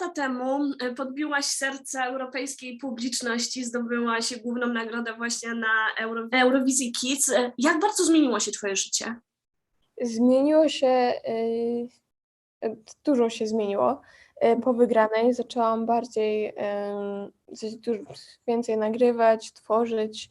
lata temu y, podbiłaś serce europejskiej publiczności, zdobyłaś główną nagrodę właśnie na Euro, Eurowizji Kids. Y, Jak bardzo zmieniło się Twoje życie? Zmieniło się, y, y, dużo się zmieniło. Y, Po wygranej zaczęłam bardziej, dużo więcej nagrywać, tworzyć.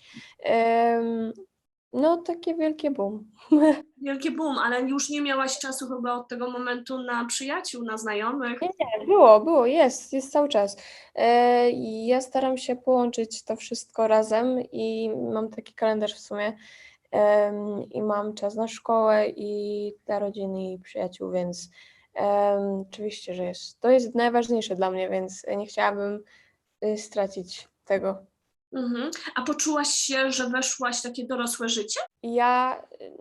No, takie wielkie boom. Wielkie boom, ale już nie miałaś czasu chyba od tego momentu na przyjaciół, na znajomych. Nie, nie, było, było, jest, jest cały czas. E, i Ja staram się połączyć to wszystko razem i mam taki kalendarz w sumie. em, I mam czas na szkołę i dla rodziny i przyjaciół, więc em, oczywiście, że jest. To jest najważniejsze dla mnie, więc nie chciałabym y, stracić tego. Mhm. A poczułaś się, że weszłaś w takie dorosłe życie? Ja y,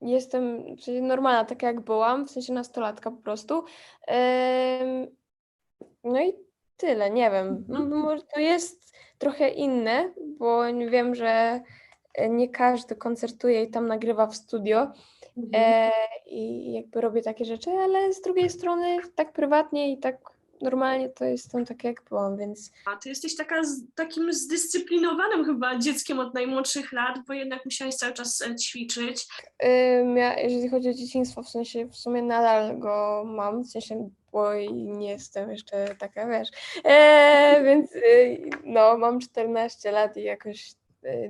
jestem w sensie normalna, taka jak byłam, w sensie nastolatka po prostu. Em, No i tyle, nie wiem. Mhm. M- Może to jest trochę inne, bo nie wiem, że e, nie każdy koncertuje i tam nagrywa w studio Mhm. e, i jakby robię takie rzeczy, ale z drugiej strony tak prywatnie i tak normalnie to jestem taka jak byłam, więc A ty jesteś taka z, takim zdyscyplinowanym chyba dzieckiem od najmłodszych lat, bo jednak musiałaś cały czas e, ćwiczyć. Ym, ja, jeżeli chodzi o dzieciństwo, w sensie w sumie nadal go mam, w sensie, bo i nie jestem jeszcze taka, wiesz, e, więc y, no, mam 14 lat i jakoś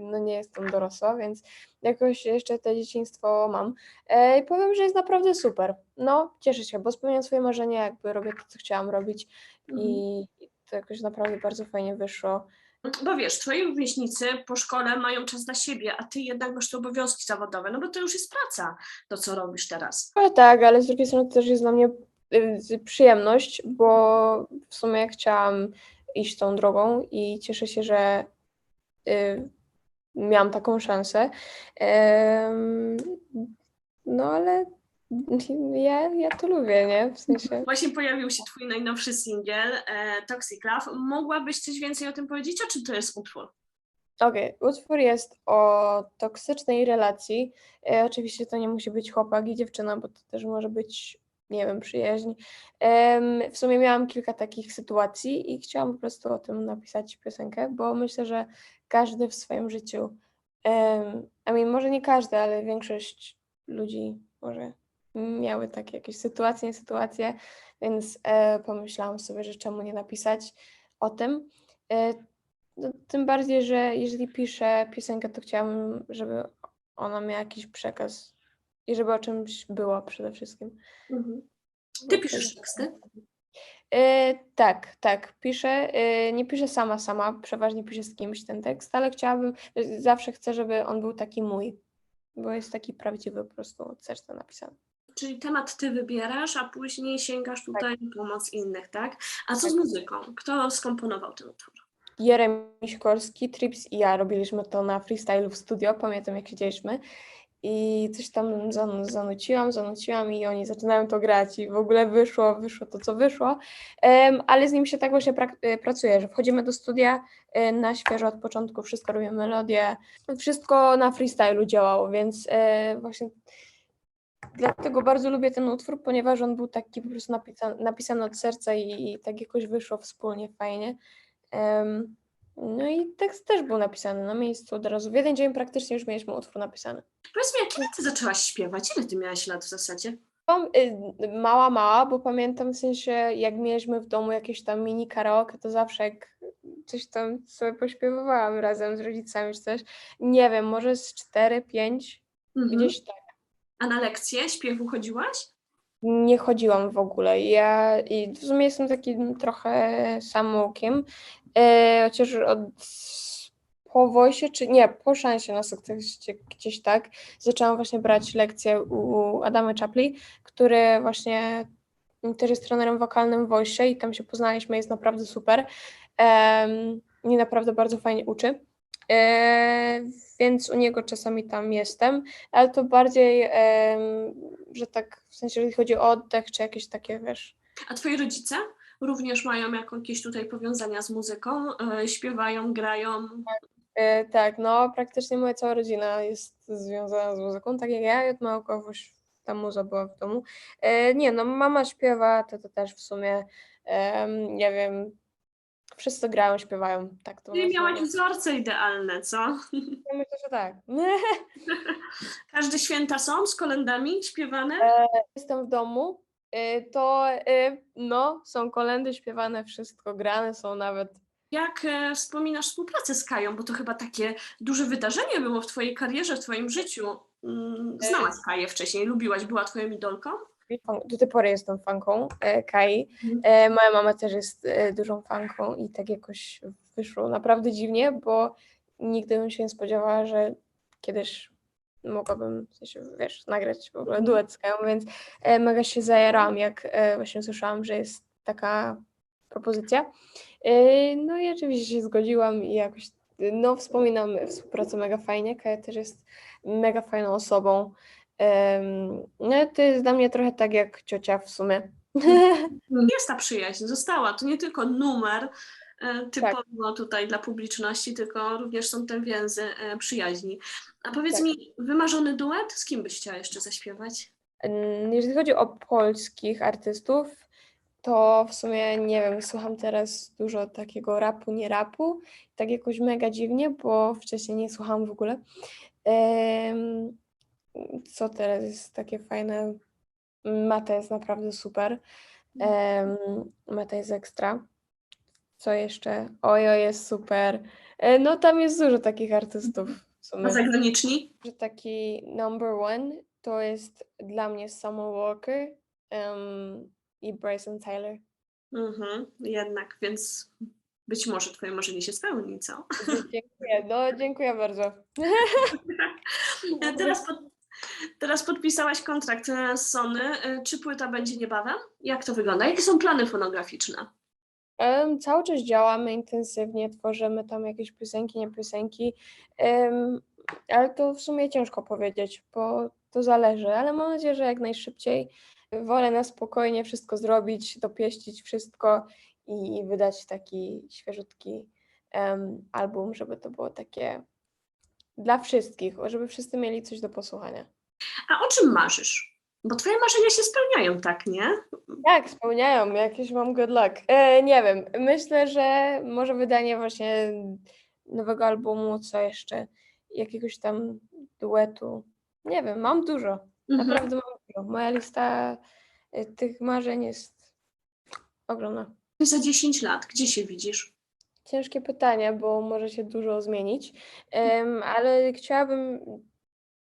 no, nie jestem dorosła, więc jakoś jeszcze to dzieciństwo mam. E, I powiem, że jest naprawdę super. No, cieszę się, bo spełniam swoje marzenia, jakby robię to, co chciałam robić i i to jakoś naprawdę bardzo fajnie wyszło. Bo wiesz, twoi rówieśnicy po szkole mają czas dla siebie, a ty jednak masz te obowiązki zawodowe, no bo to już jest praca, to co robisz teraz. Ale tak, ale z drugiej strony to też jest dla mnie y, przyjemność, bo w sumie chciałam iść tą drogą i cieszę się, że y, miałam taką szansę. No ale ja, ja to lubię, nie? W sensie. Właśnie pojawił się twój najnowszy singiel, e, Toxic Love. Mogłabyś coś więcej o tym powiedzieć, a czym to jest utwór? Okej, utwór jest o toksycznej relacji. E, oczywiście to nie musi być chłopak i dziewczyna, bo to też może być, nie wiem, przyjaźń. W sumie miałam kilka takich sytuacji i chciałam po prostu o tym napisać piosenkę, bo myślę, że każdy w swoim życiu, em, I może nie każdy, ale większość ludzi może miały takie jakieś sytuacje, nie sytuacje, więc e, pomyślałam sobie, że czemu nie napisać o tym. E, no, tym bardziej, że jeżeli piszę piosenkę, to chciałabym, żeby ona miała jakiś przekaz i żeby o czymś było przede wszystkim. Ty piszesz teksty? E, tak, tak, piszę. E, nie piszę sama, sama, przeważnie piszę z kimś ten tekst, ale chciałabym, e, zawsze chcę, żeby on był taki mój, bo jest taki prawdziwy po prostu od serca napisany. Czyli temat ty wybierasz, a później sięgasz tutaj po pomoc innych, tak? A co z Tak. muzyką? Kto skomponował ten utwór? Jerem Sikorski, Trips i ja robiliśmy to na freestylu w studio, pamiętam jak siedzieliśmy i coś tam zan- zanuciłam, zanuciłam i oni zaczynają to grać i w ogóle wyszło, wyszło to, co wyszło, Em, ale z nim się tak właśnie y, pracuje, że wchodzimy do studia y, na świeżo od początku, wszystko robimy melodię, wszystko na freestylu działało, więc e, właśnie dlatego bardzo lubię ten utwór, ponieważ on był taki po prostu napisany, napisany od serca i, i tak jakoś wyszło wspólnie fajnie. Em, no i tekst też był napisany na miejscu od razu. W jeden dzień praktycznie już mieliśmy utwór napisany. Powiedz mi, a kiedy ty zaczęłaś śpiewać? Ile ty miałaś lat w zasadzie? Y, mała, mała, bo pamiętam w sensie, jak mieliśmy w domu jakieś tam mini karaoke, to zawsze jak coś tam sobie pośpiewałam razem z rodzicami czy coś. Nie wiem, może z 4, 5, Mhm. gdzieś tak. A na lekcje śpiewu chodziłaś? Nie chodziłam w ogóle. Ja i w sumie jestem takim trochę samoukiem, e, chociaż od po wojsie, czy nie, po szansie na sukcesie gdzieś tak, zaczęłam właśnie brać lekcje u Adamy Czapli, który właśnie też jest trenerem wokalnym w Wojsie i tam się poznaliśmy, jest naprawdę super i naprawdę bardzo fajnie uczy. E, więc u niego czasami tam jestem, ale to bardziej, że tak w sensie, jeżeli chodzi o oddech, czy jakieś takie, wiesz, A twoi rodzice również mają jakieś tutaj powiązania z muzyką? E, śpiewają, grają? e, tak, no praktycznie moja cała rodzina jest związana z muzyką, tak jak ja od małego ta muza była w domu. Nie, no mama śpiewa, to to też w sumie, nie wiem, wszyscy grają, śpiewają, tak to nazwijmy. miałaś wzorce idealne, co? Ja myślę, że tak. Każde święta są z kolendami śpiewane? Jestem w domu, y, to y, no, są kolendy śpiewane, wszystko grane są nawet. Jak e, wspominasz współpracę z Kają, bo to chyba takie duże wydarzenie było w twojej karierze, w twoim życiu. Mm, Znałaś Kaję wcześniej, lubiłaś, była twoją idolką? Do tej pory jestem fanką e, Kai. Mhm. E, moja mama też jest e, dużą fanką i tak jakoś wyszło naprawdę dziwnie, bo nigdy bym się nie spodziewała, że kiedyś mogłabym, w sensie, wiesz, nagrać w ogóle duet z Kają, więc e, mega się zajarałam, jak e, właśnie słyszałam, że jest taka propozycja. E, no i oczywiście się zgodziłam i jakoś, no wspominam współpracę mega fajnie, Kaja też jest mega fajną osobą. No to jest dla mnie trochę tak jak ciocia w sumie. Jest ta przyjaźń, została. To nie tylko numer e, typowo tutaj dla publiczności, tylko również są te więzy e, przyjaźni. A powiedz Tak. mi, wymarzony duet, z kim byś chciała jeszcze zaśpiewać? Mm, Jeżeli chodzi o polskich artystów, to w sumie nie wiem, słucham teraz dużo takiego rapu, nie rapu. Tak jakoś mega dziwnie, bo wcześniej nie słuchałam w ogóle. Co teraz jest takie fajne? Mata jest naprawdę super. Em, Mata jest ekstra. Co jeszcze? Ojo jest super. E, No tam jest dużo takich artystów sumie A zagraniczni? że taki number one to jest dla mnie Summer Walker em, i Bryson Tyler. Mhm, jednak, więc być może twoje marzenie się spełni, co? Dziękuję, no dziękuję bardzo. E, Teraz, pod, teraz podpisałaś kontrakt z Sony. E, Czy płyta będzie niebawem? Jak to wygląda? Jakie są plany fonograficzne? Em, cały czas działamy intensywnie, tworzymy tam jakieś piosenki, nie piosenki, em, ale to w sumie ciężko powiedzieć, bo to zależy, ale mam nadzieję, że jak najszybciej. Wolę na spokojnie wszystko zrobić, dopieścić wszystko i wydać taki świeżutki em, album, żeby to było takie dla wszystkich, żeby wszyscy mieli coś do posłuchania. A o czym marzysz? Bo twoje marzenia się spełniają, tak, nie? Tak, spełniają, jakieś mam good luck. E, nie wiem, myślę, że może wydanie właśnie nowego albumu, co jeszcze, jakiegoś tam duetu. Nie wiem, mam dużo, Mhm. naprawdę mam dużo. Moja lista e, tych marzeń jest ogromna. Za 10 lat, gdzie się widzisz? Ciężkie pytanie, bo może się dużo zmienić, em, ale chciałabym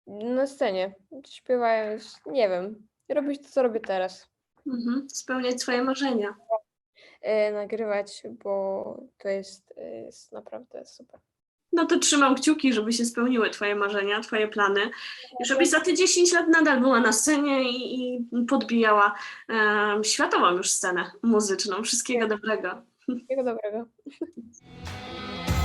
na scenie śpiewając, nie wiem, robić to, co robię teraz. Mhm. Spełniać swoje marzenia. e, nagrywać, bo to jest, e, jest naprawdę super. No to trzymam kciuki, żeby się spełniły twoje marzenia, twoje plany. I żebyś za te 10 lat nadal była na scenie i, i podbijała em, światową już scenę muzyczną. Wszystkiego dobrego. Fica do Obrigado.